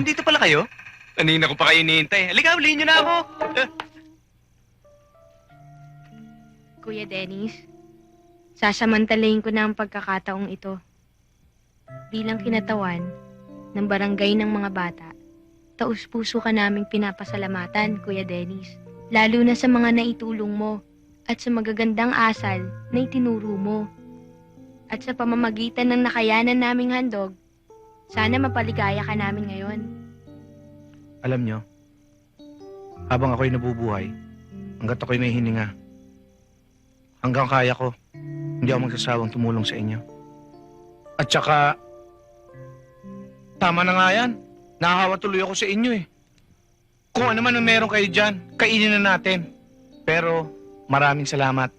Nandito pala kayo? Kanina ko pa kayo hinihintay. Halika, ulihin nyo na ako. Eh, Kuya Dennis, sasamantalayin ko na ang pagkakataong ito. Bilang kinatawan ng barangay ng mga bata, taus-puso ka naming pinapasalamatan, Kuya Dennis. Lalo na sa mga naitulong mo at sa magagandang asal na itinuro mo. At sa pamamagitan ng nakayanan naming handog, sana mapaligaya ka namin ngayon. Alam nyo, habang ako'y nabubuhay, hanggat ako'y may hininga, hanggang kaya ko, hindi ako magsasawang tumulong sa inyo. At saka, tama na nga yan. Nahahawa tuloy ako sa inyo eh. Kung ano man ang meron kayo dyan, kainin na natin. Pero, maraming salamat.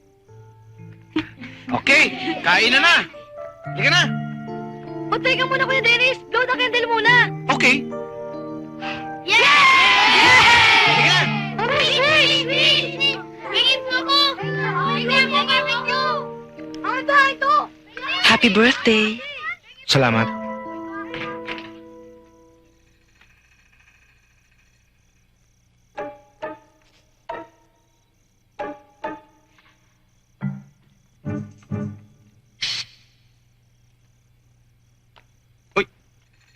Okay, kain na na! Halika na! O, teka muna, Kuya Dennis! Blow the candle muna! Okay, ako! Mo kami ko! Ang dahil to! Happy birthday! Salamat.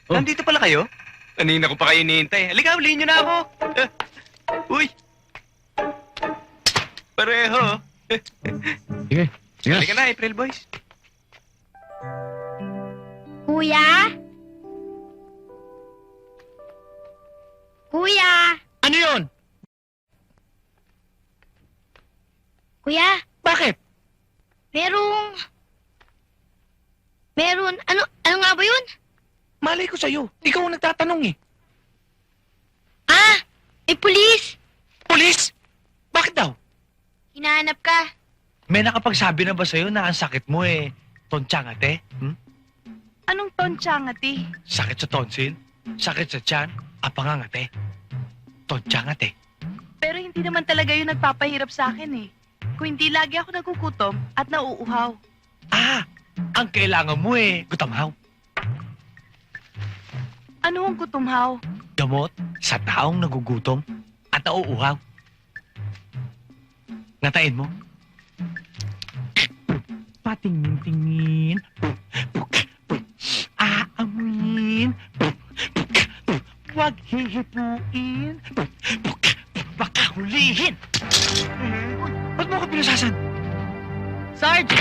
Oh. Nandito pala kayo? Kanina ko pa kayo hinihintay. Halika, ulihin nyo na ako. Eh, Uy! Pareho. Sige, sige. Halika na, April Boys. Kuya? Kuya? Ano yun? Kuya? Bakit? Merong... Meron... Ano, ano nga ba yun? Malay ko sa'yo. Ikaw ang nagtatanong eh. Ah! Eh, pulis! Pulis! Bakit daw? Hinahanap ka. May nakapagsabi na ba sa'yo na ang sakit mo eh, tonsyangate? Hmm? Anong tonsyangati? Sakit sa tonsil? Sakit sa tiyan? Apangangate? Tonsyangate? Pero hindi naman talaga yun nagpapahirap sa akin eh. Kung hindi lagi ako nagugutom at nauuhaw. Ah! Ang kailangan mo eh, gutamhaw. Ano ang gutumhaw? Gamot sa taong nagugutom at nauuhaw. Ngatain mo. Patingin-tingin. Aamuin. Huwag hihipuin. Baka hulihin. Ba't mo ako pinasasan? Sarge!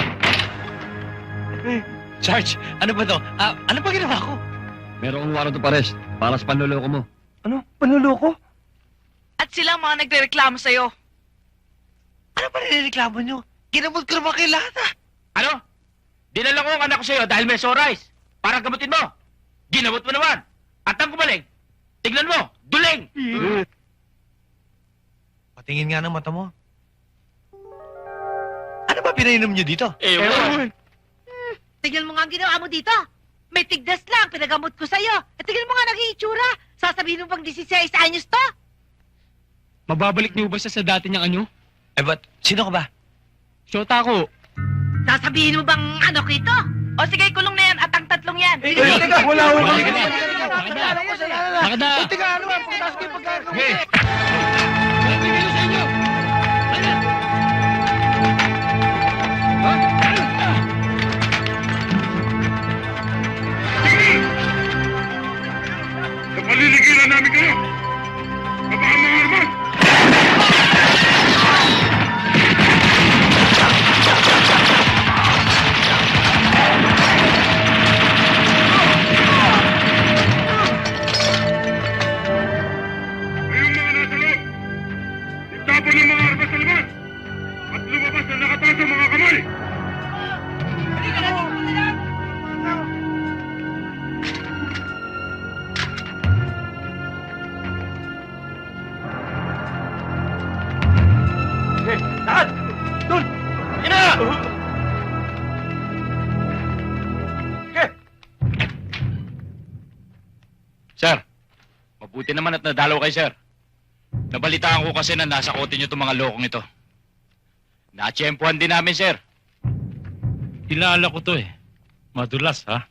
Sarge, ano ba to? Ah, ano ba ginawa ko? Meron kong warrant of arrest para sa panluloko mo. Ano? Panluloko? At sila ang mga nagrereklamo sa'yo. Ano ba nireklamo nyo? Ginamot ko naman kay lahat ah. Ano? Dinala ko ang anak ko sa'yo dahil may sorice. Para gamutin mo. Ginamot mo naman. At ang gumaling, tignan mo, duling! Patingin nga ng mata mo. Ano ba pinainom nyo dito? Ewan. Tignan mo nga ang ginawa mo dito. May tigdas lang, pinagamot ko sa'yo. At tignan mo nga naging itsura. Sasabihin mo bang 16 anyos to? Mababalik niyo ba siya sa dati niyang anyo? Eh, ba't? Sino ka ba? Shota ko. Sasabihin mo bang ano ko ito? O sige, kulong na yan at ang tatlong yan. Eh, teka, wala, wala. Halika na. Bakit na? Eh, teka, ano ba? Pagkas ko yung pagkano. Hey! Bibigyan Ina! Sir, mabuti naman at nadalaw kay sir. Nabalitaan ko kasi na nasa kote niyo itong mga lokong ito. Natsyempuhan din namin, sir. Kilala ko to eh. Madulas, ha?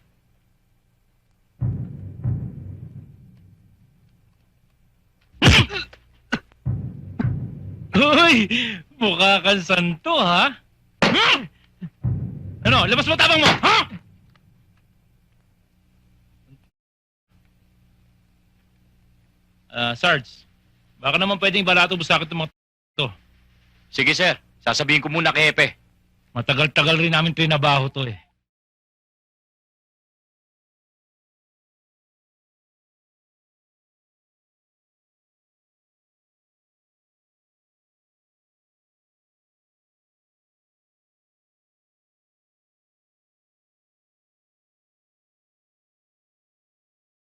Hoy! Mukha kang santo, ha? Hmm? Ano? Labas mo tabang mo, ha? Ah, Sarge, baka naman pwedeng barato mo sa akin itong mga Sige, sir. Sasabihin ko muna kay Epe. Matagal-tagal rin namin trinabaho to eh.